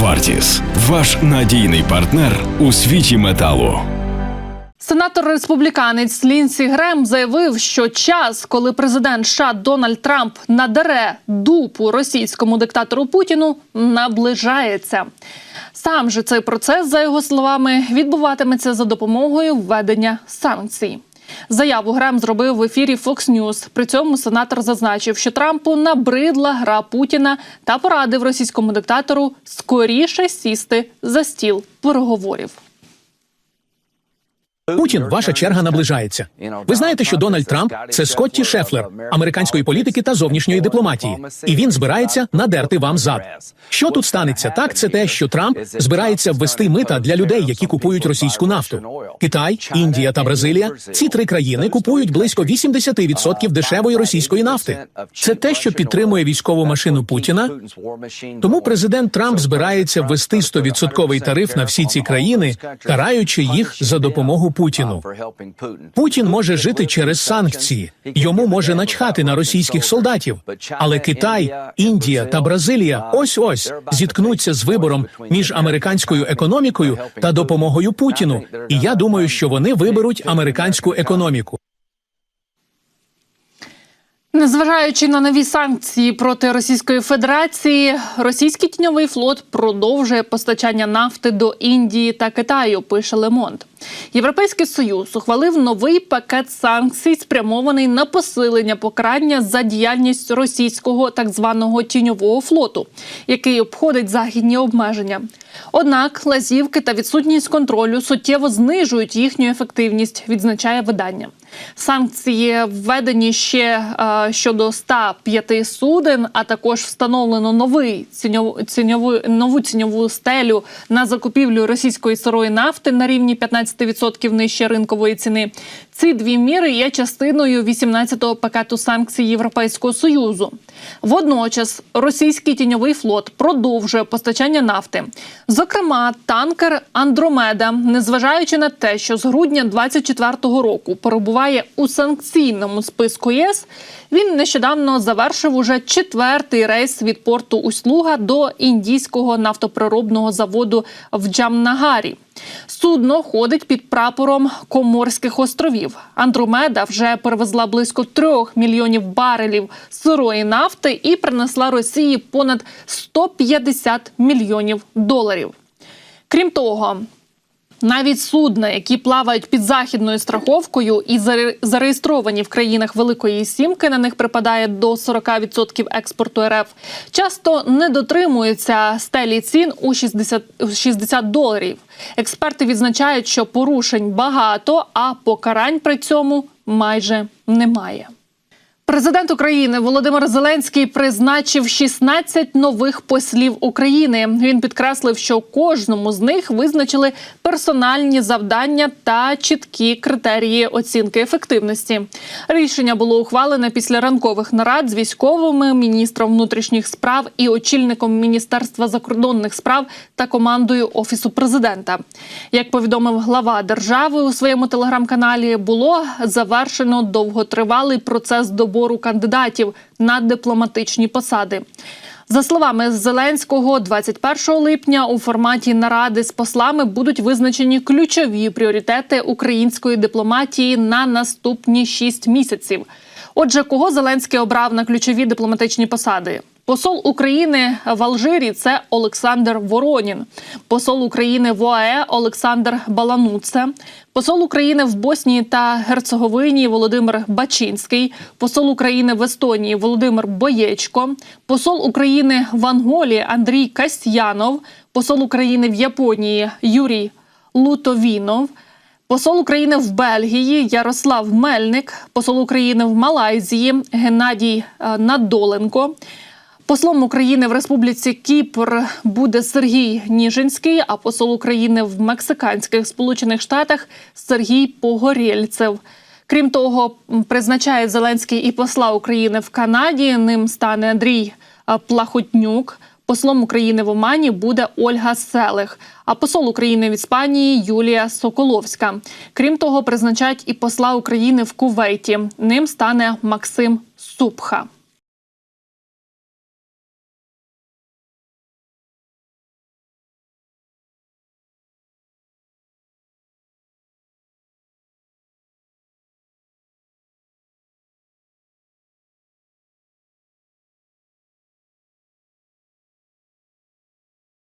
Вартіс ваш надійний партнер у світі металу. Сенатор республіканець Лінсі Грем заявив, що час, коли президент США Дональд Трамп надере дупу російському диктатору Путіну, наближається. Сам же цей процес, за його словами, відбуватиметься за допомогою введення санкцій. Заяву Грем зробив в ефірі Fox News. При цьому сенатор зазначив, що Трампу набридла гра Путіна та порадив російському диктатору скоріше сісти за стіл переговорів. Путін, ваша черга наближається. Ви знаєте, що Дональд Трамп це Скотті Шефлер американської політики та зовнішньої дипломатії, і він збирається надерти вам зад. Що тут станеться? Так, це те, що Трамп збирається ввести мита для людей, які купують російську нафту. Китай, Індія та Бразилія ці три країни купують близько 80% дешевої російської нафти. Це те, що підтримує військову машину Путіна. Тому президент Трамп збирається ввести 100% тариф на всі ці країни, караючи їх за допомогу Путіну. Путін може жити через санкції. Йому може начхати на російських солдатів. Але Китай, Індія та Бразилія ось ось зіткнуться з вибором між американською економікою та допомогою Путіну. І я думаю, що вони виберуть американську економіку. Незважаючи на нові санкції проти Російської Федерації, російський тіньовий флот продовжує постачання нафти до Індії та Китаю. Пише Лемонт. Європейський союз ухвалив новий пакет санкцій, спрямований на посилення покарання за діяльність російського так званого тіньового флоту, який обходить західні обмеження. Однак лазівки та відсутність контролю суттєво знижують їхню ефективність, відзначає видання. Санкції введені ще е, щодо 105 суден, а також встановлено новий ціньову, ціньову, нову ціньову стелю на закупівлю російської сирої нафти на рівні 15% нижче ринкової ціни. Ці дві міри є частиною 18-го пакету санкцій Європейського союзу. Водночас російський тіньовий флот продовжує постачання нафти. Зокрема, танкер Андромеда, незважаючи на те, що з грудня 24-го року перебуває у санкційному списку ЄС, він нещодавно завершив уже четвертий рейс від порту Услуга до індійського нафтоприробного заводу в Джамнагарі. Судно ходить під прапором Коморських островів. Андромеда вже перевезла близько трьох мільйонів барелів сирої нафти і принесла Росії понад 150 мільйонів доларів. Крім того, навіть судна, які плавають під західною страховкою і зареєстровані в країнах Великої Сімки, на них припадає до 40% експорту РФ, часто не дотримуються стелі цін у 60, 60 доларів. Експерти відзначають, що порушень багато, а покарань при цьому майже немає. Президент України Володимир Зеленський призначив 16 нових послів України. Він підкреслив, що кожному з них визначили персональні завдання та чіткі критерії оцінки ефективності. Рішення було ухвалене після ранкових нарад з військовими, міністром внутрішніх справ і очільником міністерства закордонних справ та командою офісу президента. Як повідомив глава держави у своєму телеграм-каналі, було завершено довготривалий процес добору добору кандидатів на дипломатичні посади. За словами Зеленського, 21 липня у форматі наради з послами будуть визначені ключові пріоритети української дипломатії на наступні шість місяців. Отже, кого Зеленський обрав на ключові дипломатичні посади? Посол України в Алжирі це Олександр Воронін, посол України в ОАЕ Олександр Балануце, посол України в Боснії та Герцеговині Володимир Бачинський, посол України в Естонії Володимир Боєчко, посол України в Анголі Андрій Касьянов, посол України в Японії Юрій Лутовінов. Посол України в Бельгії Ярослав Мельник, посол України в Малайзії Геннадій е, Надоленко. Послом України в Республіці Кіпр буде Сергій Ніжинський, а посол України в Мексиканських Сполучених Штатах Сергій Погорєльцев. Крім того, призначає Зеленський і посла України в Канаді. Ним стане Андрій Плахотнюк. Послом України в Омані буде Ольга Селих, а посол України в Іспанії Юлія Соколовська. Крім того, призначають і посла України в Кувейті. Ним стане Максим Супха.